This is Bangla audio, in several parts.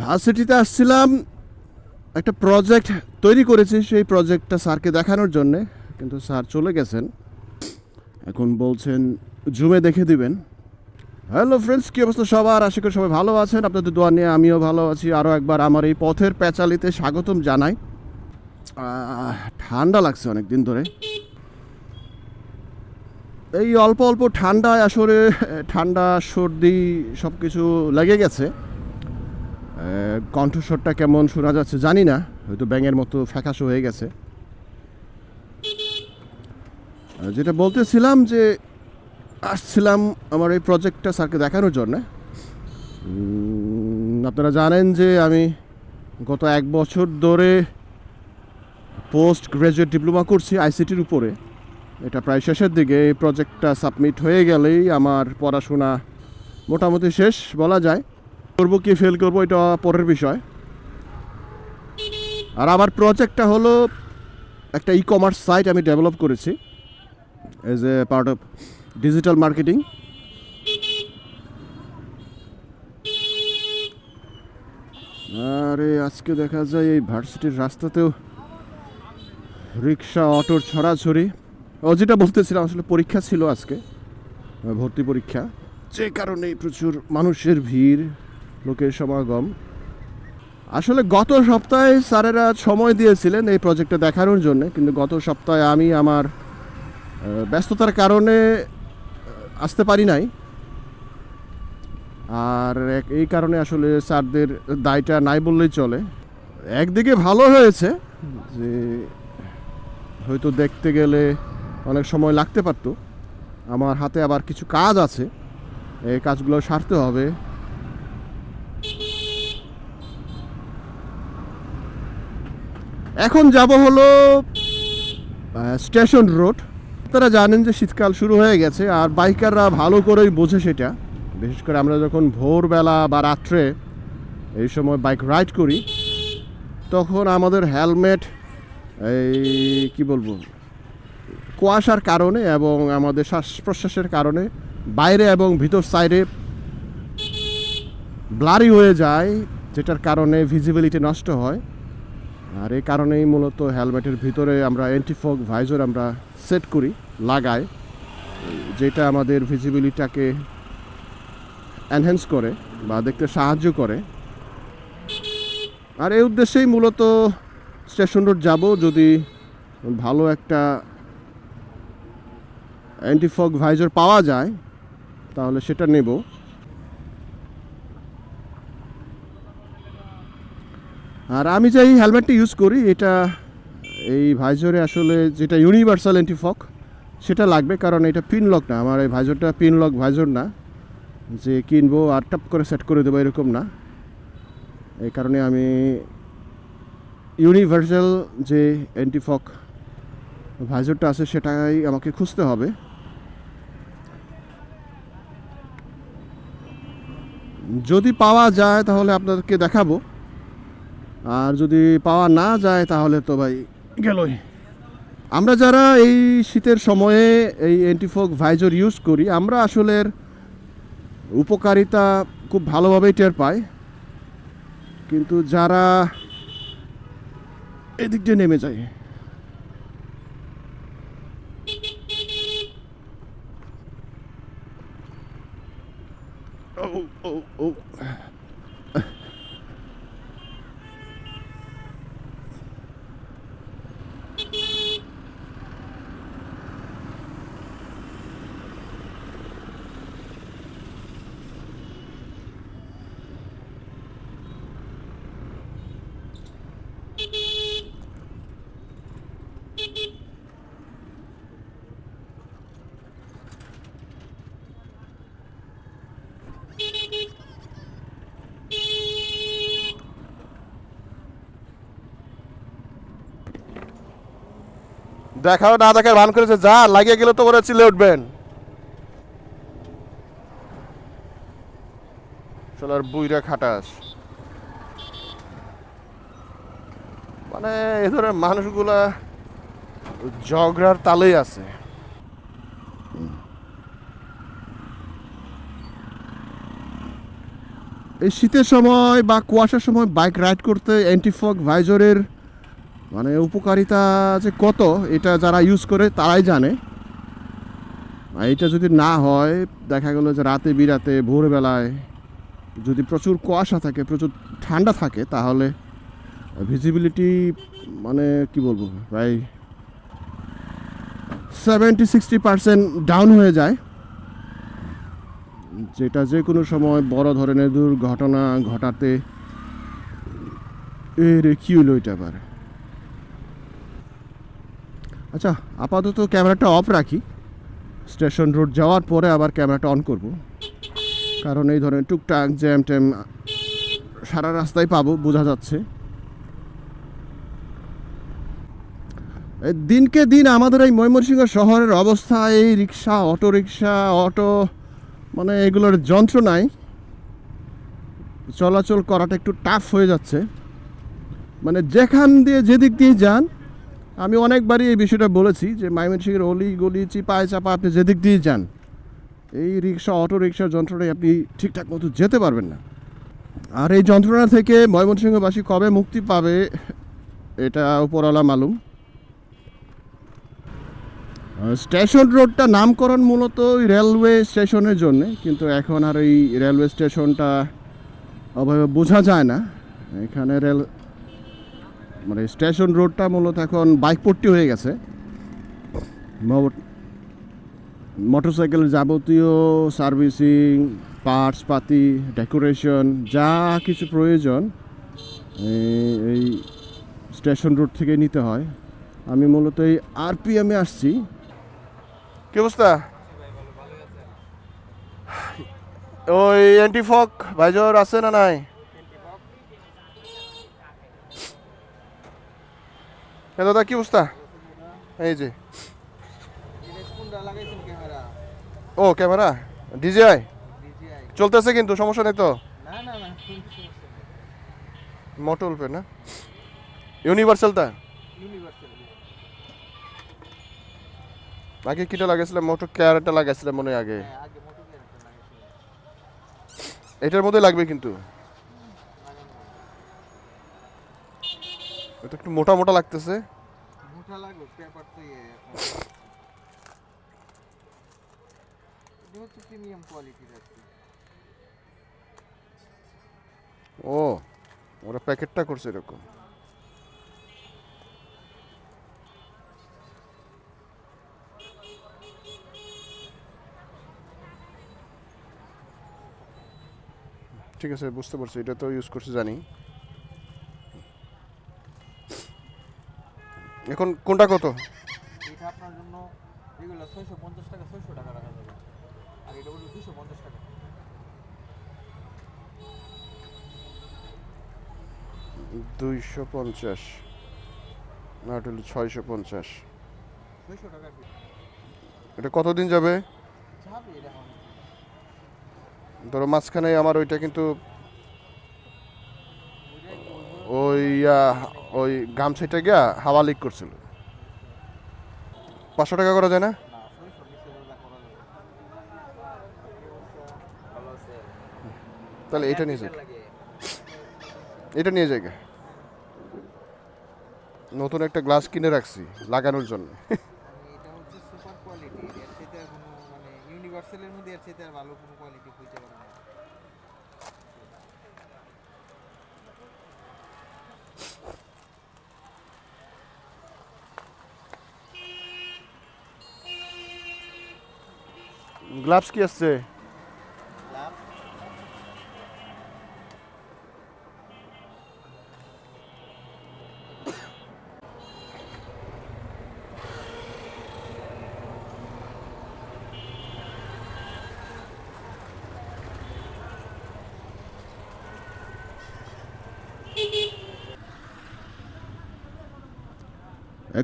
ভার্সিটিতে আসছিলাম, একটা প্রজেক্ট তৈরি করেছি সেই প্রজেক্টটা স্যারকে দেখানোর জন্যে, কিন্তু স্যার চলে গেছেন। এখন বলছেন জুমে দেখে দিবেন। হ্যালো ফ্রেন্ডস কী অবস্থা সবার? আশা করি সবাই ভালো আছেন। আপনাদের দোয়া নিয়ে আমিও ভালো আছি। আরও একবার আমার এই পথের প্যাচালিতে স্বাগতম জানাই। ঠান্ডা লাগছে অনেক দিন ধরে। এই অল্প অল্প ঠান্ডায় আসলে ঠান্ডা, সর্দি সব কিছু লেগে গেছে। কণ্ঠস্বরটা কেমন শোনা যাচ্ছে জানি না, হয়তো ব্যাঙের মতো ফ্যাকাশো হয়ে গেছে। যেটা বলতেছিলাম যে আসছিলাম আমার এই প্রজেক্টটা স্যারকে দেখানোর জন্যে। আপনারা জানেন যে আমি গত এক বছর ধরে পোস্ট গ্রাজুয়েট ডিপ্লোমা করছি আইসিটির উপরে। এটা প্রায় শেষের দিকে, এই প্রজেক্টটা সাবমিট হয়ে গেলেই আমার পড়াশোনা মোটামুটি শেষ বলা যায়। করব কি ফেল করব এটা পরের বিষয়। আর আমার প্রজেক্টটা হলো একটা ই কমার্স সাইট আমি ডেভেলপ করেছি as a part of digital marketing আরে, আজকে দেখা যায় এই ভার্সিটির রাস্তাতেও রিক্সা অটোর ছড়াছড়ি। ও, যেটা বলতেছিলাম, আসলে পরীক্ষা ছিল আজকে, ভর্তি পরীক্ষা। যে কারণে প্রচুর মানুষের ভিড়। লোকের সমাগম আসলে গত সপ্তাহে স্যারেরা সময় দিয়েছিলেন এই প্রজেক্টটা দেখানোর জন্য, কিন্তু গত সপ্তাহে আমি আমার ব্যস্ততার কারণে আসতে পারি নাই। আর এই কারণে আসলে স্যারদের দায়টা নাই বললেই চলে। একদিকে ভালো হয়েছে যে, হয়তো দেখতে গেলে অনেক সময় লাগতে পারতো। আমার হাতে আবার কিছু কাজ আছে, এই কাজগুলো সারতে হবে। এখন যাব হলো স্টেশন রোড। আপনারা জানেন যে শীতকাল শুরু হয়ে গেছে, আর বাইকাররা ভালো করেই বোঝে সেটা। বিশেষ করে আমরা যখন ভোরবেলা বা রাত্রে এই সময় বাইক রাইড করি, তখন আমাদের হেলমেট, এই কি বলব, কুয়াশার কারণে এবং আমাদের শ্বাস প্রশ্বাসের কারণে বাইরে এবং ভিতর সাইডে ব্লারি হয়ে যায়, যেটার কারণে ভিজিবিলিটি নষ্ট হয়। আর এই কারণেই মূলত হেলমেটের ভিতরে আমরা অ্যান্টিফগ ভাইজর আমরা সেট করি, লাগাই, যেটা আমাদের ভিজিবিলিটাকে এনহ্যান্স করে বা দেখতে সাহায্য করে। আর এই উদ্দেশ্যেই মূলত স্টেশন রোড যাব যদি ভালো একটা অ্যান্টিফগ ভাইজর পাওয়া যায়, তাহলে সেটা নেব। আর আমি যে এই হেলমেটটা ইউজ করি, এটা এই ভাইজরে আসলে যেটা ইউনিভার্সাল অ্যান্টিফগ সেটা লাগবে কারণ এটা পিন লক না। আমার এই ভাইজরটা পিন লক ভাইজর না। যে কিনবো আর টপ করে সেট করে দেবো এরকম না। এই কারণে আমি ইউনিভার্সাল যে অ্যান্টিফক ভাইজরটা আছে, সেটাই আমাকে খুঁজতে হবে। যদি পাওয়া যায়, তাহলে আপনাদেরকে দেখাবো। আর যদি পাওয়া না যায় তাহলে তো ভাই গেলই। আমরা যারা এই শীতের সময়ে এই অ্যান্টিফোক ভাইজর ইউজ করি আমরা আসলে উপকারিতা খুব ভালোভাবেই টের পাই। কিন্তু যারা এদিক দিয়ে নেমে যায়। ও ও ও। দেখাও না দেখার ভান করেছে, যা লাগিয়ে গেলে তো ওরা চিলে উঠবেন। চলার বুইরা খাটাস। মানে এ ধরনের মানুষগুলা ঝগড়ার তালেই আছে। এই শীতের সময় বা কুয়াশার সময় বাইক রাইড করতে অ্যান্টিফগ ভাইজরের মানে উপকারিতা যে কত, এটা যারা ইউজ করে তারাই জানে। এটা যদি না হয়, দেখা গেলো যে রাতে বিরাতে, ভোরবেলায় যদি প্রচুর কুয়াশা থাকে, প্রচুর ঠান্ডা থাকে, তাহলে ভিজিবিলিটি মানে কি বলব, প্রায় সেভেন্টি সিক্সটি পার্সেন্ট ডাউন হয়ে যায়। যেটা যে কোনো সময় বড় ধরনের দুর্ঘটনা ঘটাতে এর কি হলো এটা আবার? আচ্ছা আপাতত ক্যামেরাটা অফ রাখি। স্টেশন রোড যাওয়ার পরে আবার ক্যামেরাটা অন করব। কারণ এই ধরনের টুকটাক জ্যাম ট্যাম সারা রাস্তায় পাবো, বোঝা যাচ্ছে। দিনকে দিন আমাদের এই ময়মনসিংহ শহরের অবস্থা, এই রিক্সা অটো রিক্সা অটো মানে এগুলোর যন্ত্রণায় চলাচল করাটা একটু টাফ হয়ে যাচ্ছে। মানে যেখান দিয়ে যেদিক দিয়ে যান আমি অনেকবারই এই বিষয়টা বলেছি যে ময়মনসিংহের অলি গলি চিপায় চাপা আপনি যেদিক দিয়ে যান, এই রিক্সা, অটো রিক্সার যন্ত্রণায় আপনি ঠিকঠাক মতো যেতে পারবেন না। আর এই যন্ত্রণা থেকে ময়মনসিংহবাসী কবে মুক্তি পাবে, এটা উপরওয়ালা মালুম। স্টেশন রোডটা নামকরণ মূলত রেলওয়ে স্টেশনের জন্য, কিন্তু এখন আর এই রেলওয়ে স্টেশনটা অভাবে বোঝা যায় না। এখানে রেল মানে স্টেশন রোডটা মূলত এখন বাইক পট্টি হয়ে গেছে। মোটরসাইকেলের যাবতীয় সার্ভিসিং, পার্টস, পাতি, ডেকোরেশন, যা কিছু প্রয়োজন এই স্টেশন রোড থেকে নিতে হয়। আমি মূলত এই আরপিএমে আসছি। কি অবস্থা? ওই অ্যান্টিফক ভাইজর আছে না নাই? এ দাদা, কি অবস্থা? এই যে। ও, ক্যামেরা? ডিজিআই চলতেছে কিন্তু, সমস্যা নেই তো? পে না? ইউনিভার্সালটা ইউনিভার্সাল আগে কিটা লাগাইছিলাম? মোটর কেয়ারটা লাগাইছিলাম মনে হয় আগে। হ্যাঁ এটার মধ্যে লাগবে কিন্তু। এটা একটু মোটা মোটা লাগতেছে। মোটা লাগবে পেপার তো এখন প্রিমিয়াম কোয়ালিটির আর কি ও ওরা প্যাকেটটা করছে এরকম। ঠিক আছে বুঝতে পারছি এটা তো ইউজ করছি জানি। এখন কোনটা কত? এটা আপনার জন্য ছয়শো পঞ্চাশ টাকা ছয়শো টাকা রাখা যাবে। আর এটা হলো দুশো পঞ্চাশ টাকা। দুইশো পঞ্চাশ। না এটা হলো ছয়শো পঞ্চাশ। ছয়শো টাকা এটা কতদিন যাবে? যাবে ধরো মাঝখানে আমার ওইটা কিন্তু ওই ওই গামছাইটা গিয়া হাওয়া লিক করছিল। পাঁচশো টাকা করা যায় না? তাহলে এটা নিয়ে যাই এটা নিয়ে যাই। নতুন একটা গ্লাস কিনে রাখছি লাগানোর জন্য। কোনো মানে ইউনিভার্সালের মধ্যে এর সাথে আর ভালো কোনো কোয়ালিটি না। গ্লাভস কি আসছে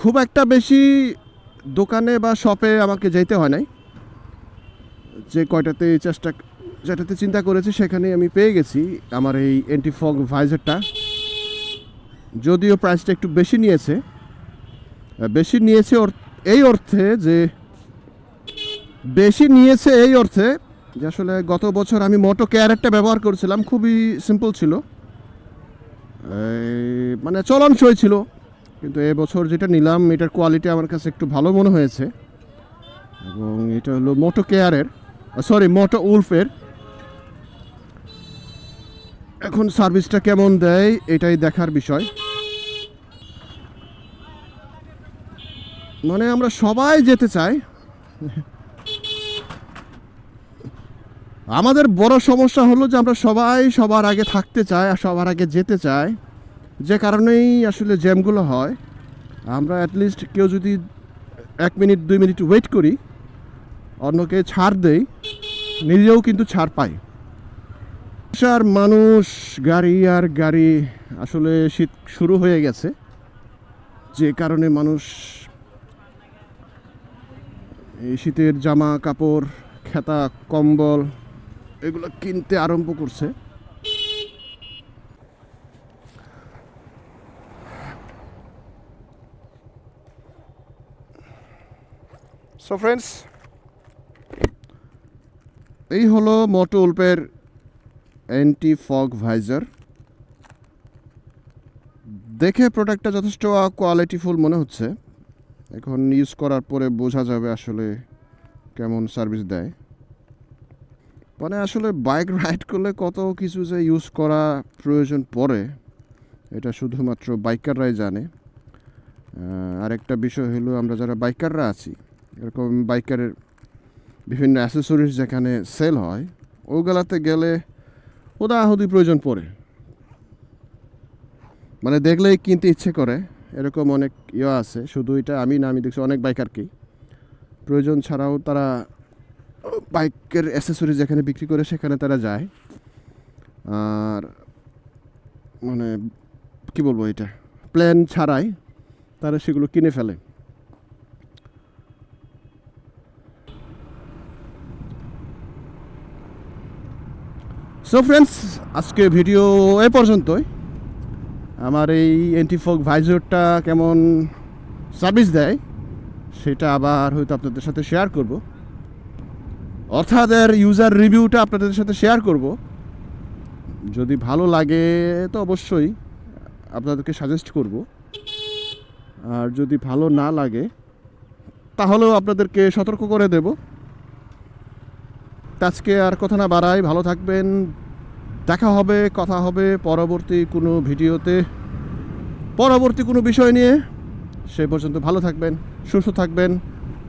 খুব একটা বেশি দোকানে বা শপে আমাকে যেতে হয় নাই। যে কয়টাতে চেষ্টা, যেটাতে চিন্তা করেছি সেখানে আমি পেয়ে গেছি আমার এই অ্যান্টিফগ ভাইজারটা যদিও প্রাইসটা একটু বেশি নিয়েছে বেশি নিয়েছে এই অর্থে যে বেশি নিয়েছে এই অর্থে যে আসলে গত বছর আমি মোটো ক্যারেটটা ব্যবহার করেছিলাম, খুবই সিম্পল ছিল। মানে চলনসই ছিল, কিন্তু এবছর যেটা নিলাম এটার কোয়ালিটি আমার কাছে একটু ভালো মনে হয়েছে। এবং এটা হলো মোটো কেয়ারের সরি মোটো উলফের। এখন সার্ভিসটা কেমন দেয়, এটাই দেখার বিষয়। মানে আমরা সবাই যেতে চাই। আমাদের বড় সমস্যা হলো যে আমরা সবাই সবার আগে থাকতে চাই, আর সবার আগে যেতে চাই। যে কারণেই আসলে জ্যামগুলো হয়। আমরা অ্যাটলিস্ট কেউ যদি এক মিনিট, দুই মিনিট ওয়েট করি, অন্যকে ছাড় দেই। নিজেও কিন্তু ছাড় পাই আর মানুষ, গাড়ি আর গাড়ি আসলে শীত শুরু হয়ে গেছে। যে কারণে মানুষ এই শীতের জামা কাপড়, খেতা, কম্বল এগুলো কিনতে আরম্ভ করছে। সো ফ্রেন্ডস এই হলো মোটো উল্পের অ্যান্টি ফগ ভাইজার দেখে প্রোডাক্টটা যথেষ্ট কোয়ালিটিফুল মনে হচ্ছে। এখন ইউজ করার পরে বোঝা যাবে আসলে কেমন সার্ভিস দেয়। মানে আসলে বাইক রাইড করলে কত কিছু যে ইউজ করা প্রয়োজন পড়ে, এটা শুধুমাত্র বাইকাররাই জানে। আরেকটা বিষয় হলো আমরা যারা বাইকাররা আছি, এরকম বাইকারের বিভিন্ন অ্যাসেসরিজ যেখানে সেল হয়, ওগুলাতে গেলে ওদাহুদি প্রয়োজন পড়ে। মানে দেখলেই কিনতে ইচ্ছে করে, এরকম অনেক ইয়ে আছে, শুধু এটা আমি না, আমি দেখছি অনেক বাইকারকেই প্রয়োজন ছাড়াও তারা বাইকের অ্যাসেসরি যেখানে বিক্রি করে সেখানে তারা যায়। আর মানে কি বলব এটা? প্ল্যান ছাড়াই তারা সেগুলো কিনে ফেলে। সো ফ্রেন্ডস আজকে ভিডিও এ পর্যন্তই। আমার এই অ্যান্টিফোক ভাইজরটা কেমন সার্ভিস দেয়, সেটা আবার হয়তো আপনাদের সাথে শেয়ার করব। অর্থাৎ এর ইউজার রিভিউটা আপনাদের সাথে শেয়ার করব। যদি ভালো লাগে তো অবশ্যই আপনাদেরকে সাজেস্ট করব। আর যদি ভালো না লাগে, তাহলেও আপনাদেরকে সতর্ক করে দেব। আজকে আর কথা না বাড়াই, ভালো থাকবেন। দেখা হবে, কথা হবে পরবর্তী কোনো ভিডিওতে। পরবর্তী কোনো বিষয় নিয়ে, সে পর্যন্ত ভালো থাকবেন, সুস্থ থাকবেন,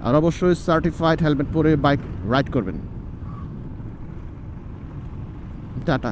আর অবশ্যই সার্টিফাইড হেলমেট পরে বাইক রাইড করবেন। টাটা।